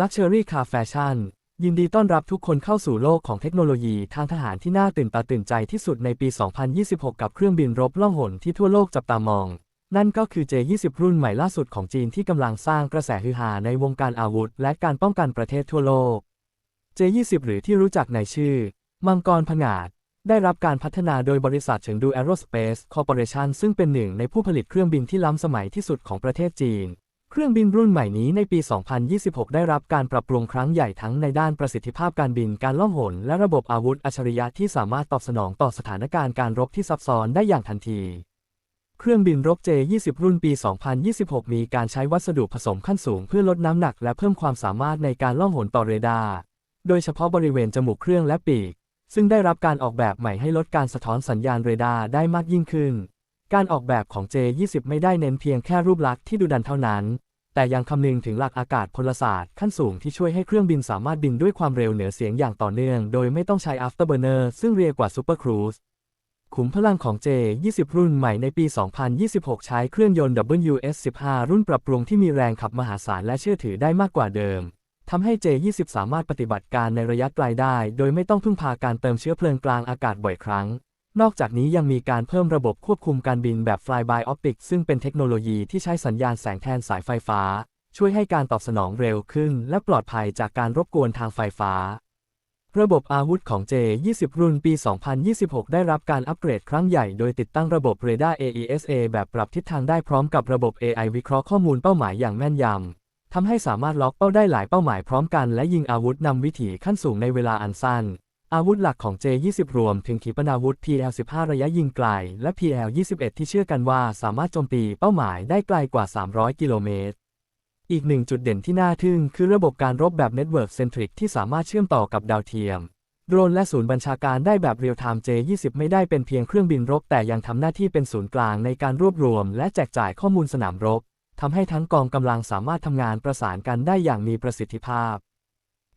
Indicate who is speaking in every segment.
Speaker 1: Luxury Car Fashion ยินดีต้อนรับทุกคนเข้าสู่โลกของเทคโนโลยีทางทหารที่น่าตื่นตาตื่นใจที่สุดในปี 2026 กับเครื่องบินรบล่องหนที่ทั่วโลกจับตามอง นั่นก็คือ J20 รุ่นใหม่ล่าสุดของจีนที่กำลังสร้างกระแสฮือฮาในวงการอาวุธ และการป้องกันประเทศทั่วโลก J20 หรือที่รู้จักในชื่อ มังกรผงาดได้รับการพัฒนาโดยบริษัทเฉิงดู Aerospace Corporation ซึ่งเป็นหนึ่งในผู้ผลิตเครื่องบินที่ล้ำสมัยที่สุดของประเทศจีน เครื่องบินรุ่นใหม่นี้ในปี 2026 ได้รับการปรับปรุงครั้งใหญ่ทั้งในด้านประสิทธิภาพการบิน การล่องหน และระบบอาวุธอัจฉริยะที่สามารถตอบสนองต่อสถานการณ์การรบที่ซับซ้อนได้อย่างทันที เครื่องบินรบ J20 รุ่นปี 2026 มีการใช้วัสดุผสมขั้นสูงเพื่อลดน้ำหนักและเพิ่มความสามารถในการล่องหนต่อเรดาร์ โดยเฉพาะบริเวณจมูกเครื่องและปีก ซึ่งได้รับการออกแบบใหม่ให้ลดการสะท้อนสัญญาณเรดาร์ได้มากยิ่งขึ้น การออกแบบของ J20 ไม่ได้เน้นเพียงแค่รูปลักษณ์ที่ดูดันเท่านั้น แต่ยังคำนึงถึงหลักอากาศพลศาสตร์ขั้นสูงที่ช่วยให้เครื่องบินสามารถบินด้วยความเร็วเหนือเสียงอย่างต่อเนื่อง โดยไม่ต้องใช้ afterburner ซึ่งเรียกว่า super cruise ขุมพลังของ J20 รุ่นใหม่ในปี 2026 ใช้เครื่องยนต์ WS15 รุ่นปรับปรุงที่มีแรงขับมหาศาลและเชื่อถือได้มากกว่าเดิม ทำให้ J20 สามารถปฏิบัติการในระยะไกลได้ โดยไม่ต้องพึ่งพาการเติมเชื้อเพลิงกลางอากาศบ่อยครั้ง นอกจากนี้ยังมีการเพิ่มระบบควบคุมการบินแบบ Fly-by Optic ซึ่งเป็นเทคโนโลยีที่ใช้สัญญาณแสงแทนสายไฟฟ้า ช่วยให้การตอบสนองเร็วขึ้น และปลอดภัยจากการรบกวนทางไฟฟ้า ระบบอาวุธของ J20 รุ่นปี 2026 ได้รับการอัปเกรดครั้งใหญ่โดยติดตั้งระบบเรดาร์ AESA แบบปรับทิศทางได้พร้อมกับระบบ AI วิเคราะห์ข้อมูลเป้าหมายอย่างแม่นยำทำให้สามารถล็อกเป้าได้หลายเป้าหมายพร้อมกัน และยิงอาวุธนำวิถีขั้นสูงในเวลาอันสั้น อาวุธหลักของ J20 รวมถึงขีปนาวุธ PL15 ระยะยิงไกล และ PL21 ที่เชื่อกันว่าสามารถโจมตีเป้าหมายได้ไกลกว่า 300 กิโลเมตร อีกหนึ่งจุดเด่นที่น่าทึ่งคือระบบการรบแบบ Network Centric ที่สามารถเชื่อมต่อกับดาวเทียม โดรนและศูนย์บัญชาการได้แบบเรียลไทม์ J20 ไม่ได้เป็นเพียงเครื่องบินรบ แต่ยังทำหน้าที่เป็นศูนย์กลางในการรวบรวม และแจกจ่ายข้อมูลสนามรบทำให้ทั้งกองกำลังสามารถทำงานประสานกันได้อย่างมีประสิทธิภาพ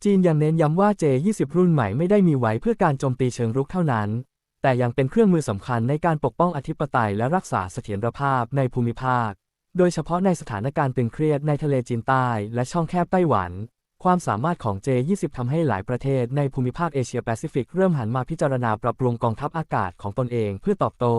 Speaker 1: จีนยังเน้นย้ำว่า J20 รุ่นใหม่ไม่ได้มีไว้เพื่อการโจมตีเชิงรุกเท่านั้น แต่ยังเป็นเครื่องมือสำคัญในการปกป้องอธิปไตยและรักษาเสถียรภาพในภูมิภาค โดยเฉพาะในสถานการณ์ตึงเครียดในทะเลจีนใต้และช่องแคบไต้หวัน ความสามารถของ J20 ทำให้หลายประเทศในภูมิภาคเอเชียแปซิฟิกเริ่มหันมาพิจารณาปรับปรุงกองทัพอากาศของตนเองเพื่อตอบโต้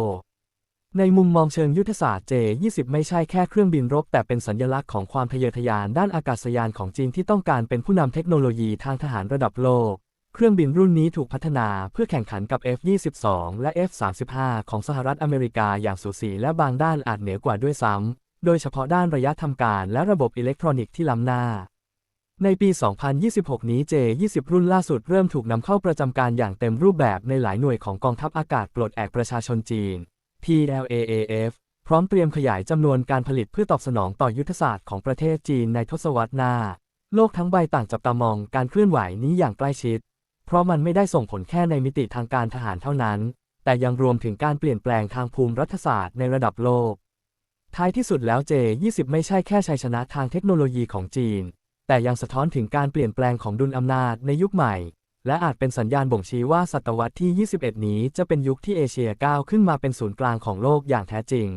Speaker 1: ในมุมมองเชิงยุทธศาสตร์ J20 ไม่ใช่แค่เครื่องบินรบ แต่เป็นสัญลักษณ์ของความทะเยอทะยานด้านอากาศยานของจีนที่ต้องการเป็นผู้นำเทคโนโลยีทางทหารระดับโลก เครื่องบินรุ่นนี้ถูกพัฒนาเพื่อแข่งขันกับ F-22 และ F-35 ของสหรัฐอเมริกาอย่างสูสีและบางด้านอาจเหนือกว่าด้วยซ้ำ โดยเฉพาะด้านระยะทำการและระบบอิเล็กทรอนิกส์ที่ล้ำหน้าในปี 2026 นี้ J20 รุ่นล่าสุดเริ่มถูกนำเข้าประจำการอย่างเต็มรูปแบบในหลายหน่วยของกองทัพอากาศปลดแอกประชาชนจีน PLAAF พร้อมเตรียมขยายจำนวนการผลิตเพื่อตอบสนองต่อยุทธศาสตร์ของประเทศจีนในทศวรรษหน้า โลกทั้งใบต่างจับตามองการเคลื่อนไหวนี้อย่างใกล้ชิด เพราะมันไม่ได้ส่งผลแค่ในมิติทางการทหารเท่านั้น แต่ยังรวมถึงการเปลี่ยนแปลงทางภูมิรัฐศาสตร์ในระดับโลก ท้ายที่สุดแล้ว J20 ไม่ใช่แค่ชัยชนะทางเทคโนโลยีของจีน แต่ยังสะท้อนถึงการเปลี่ยนแปลงของดุลอำนาจในยุคใหม่ และอาจเป็นสัญญาณบ่งชี้ว่าศตวรรษที่ 21 นี้จะเป็นยุคที่เอเชียก้าวขึ้นมาเป็นศูนย์กลางของโลกอย่างแท้จริง